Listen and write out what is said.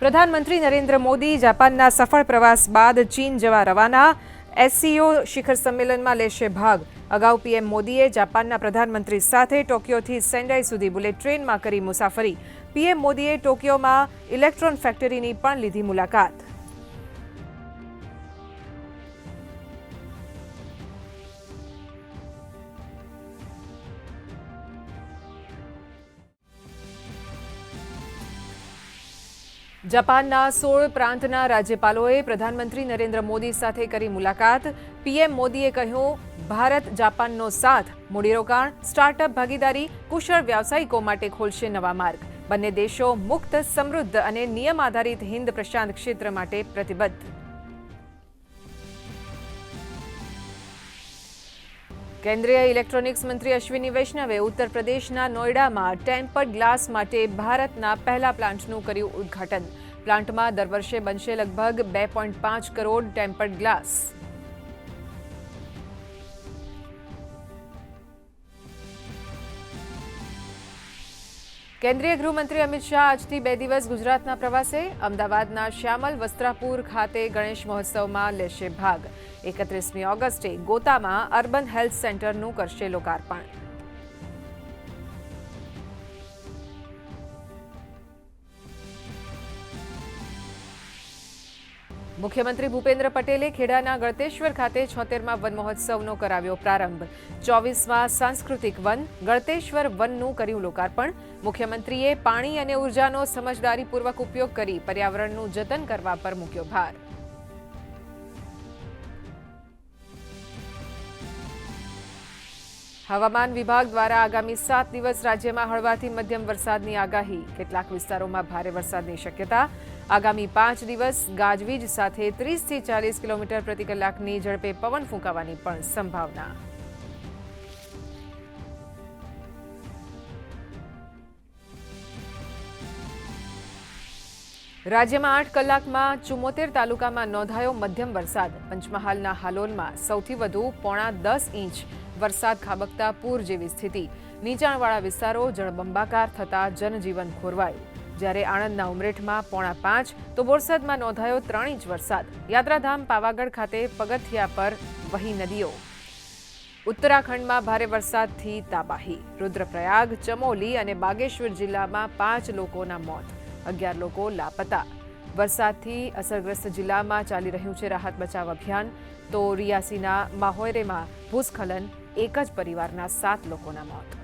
પ્રધાનમંત્રી નરેન્દ્ર મોદી જાપાનના સફળ પ્રવાસ બાદ ચીન જવા રવાના. એસસીઓ શિખર સંમેલનમાં લેશે ભાગ. અગાઉ પીએમ મોદીએ જાપાનના પ્રધાનમંત્રી સાથે ટોક્યોથી સેન્ડાઈ સુધી બુલેટ ટ્રેનમાં કરી મુસાફરી. પીએમ મોદીએ ટોક્યોમાં ઇલેક્ટ્રોન ફેક્ટરીની પણ લીધી મુલાકાત. જાપાનના સોળ પ્રાંતના રાજ્યપાલોએ પ્રધાનમંત્રી નરેન્દ્ર મોદી સાથે કરી મુલાકાત. પીએમ મોદીએ કહ્યું, ભારત જાપાનનો સાથ મૂડીરોકાણ, સ્ટાર્ટઅપ ભાગીદારી, કુશળ વ્યાવસાયિકો માટે ખોલશે નવા માર્ગ. બંને દેશો મુક્ત, સમૃદ્ધ અને નિયમ આધારિત હિન્દ પ્રશાંત ક્ષેત્ર માટે પ્રતિબદ્ધ. કેન્દ્રીય ઇલેક્ટ્રોનિક્સ મંત્રી અશ્વિની વૈષ્ણવે ઉત્તર પ્રદેશના નોઈડામાં ટેમ્પર્ડ ગ્લાસ માટે ભારતના પહેલા પ્લાન્ટનું કર્યું ઉદ્ઘાટન. પ્લાન્ટમાં દર વર્ષે બનશે લગભગ બે પોઈન્ટ પાંચ કરોડ ટેમ્પર્ડ ગ્લાસ. કેન્દ્રીય ગૃહમંત્રી અમિત શાહ આજથી બે દિવસ ગુજરાતના પ્રવાસે. અમદાવાદના શ્યામલ વસ્ત્રાપુર ખાતે ગણેશ મહોત્સવમાં લેશે ભાગ. એકત્રીસમી ઓગસ્ટે ગોતામાં અર્બન હેલ્થ સેન્ટરનું કરશે લોકાર્પણ. મુખ્યમંત્રી ભૂપેન્દ્ર પટેલે ખેડાના ગળતેશ્વર ખાતે છોતેરમાં વન મહોત્સવનો કરાવ્યો પ્રારંભ. ચોવીસમાં સાંસ્કૃતિક વન, ગળતેશ્વર વનનું કર્યું લોકાર્પણ. મુખ્યમંત્રીએ પાણી અને ઉર્જાનો સમજદારીપૂર્વક ઉપયોગ કરી પર્યાવરણનું જતન કરવા પર મૂક્યો ભાર. હવામાન વિભાગ દ્વારા આગામી સાત દિવસ રાજ્યમાં હળવાથી મધ્યમ વરસાદની આગાહી. કેટલાક વિસ્તારોમાં ભારે વરસાદની શક્યતા. આગામી પાંચ દિવસ ગાજવીજ સાથે ત્રીસથી ચાલીસ કિલોમીટર પ્રતિ કલાકની ઝડપે પવન ફૂંકાવાની પણ સંભાવના. રાજ્યમાં આઠ કલાકમાં ચુમ્મોતેર તાલુકામાં નોંધાયો મધ્યમ વરસાદ. પંચમહાલના હાલોલમાં સૌથી વધુ પોણા દસ ઇંચ વરસાદ ખાબકતા પૂર જેવી સ્થિતિ. નીચાણવાળા વિસ્તારો જળબંબાકાર થતા જનજીવન ખોરવાયું. જ્યારે આણંદના ઉમરેઠમાં પોણા પાંચ, તો બોરસદમાં નોંધાયો ત્રણ ઇંચ વરસાદ. યાત્રાધામ પાવાગઢ ખાતે પગથિયા પર વહી નદીઓ. ઉત્તરાખંડમાં ભારે વરસાદથી તાબાહી. રુદ્રપ્રયાગ, ચમોલી અને બાગેશ્વર જિલ્લામાં પાંચ લોકોના મોત, અગિયાર લોકો લાપતા. વરસાદથી અસરગ્રસ્ત જિલ્લામાં ચાલી રહ્યું છે રાહત બચાવ અભિયાન. તો રિયાસીના માહોયરેમાં ભૂસ્ખલન, એક જ પરિવારના સાત લોકોના મોત.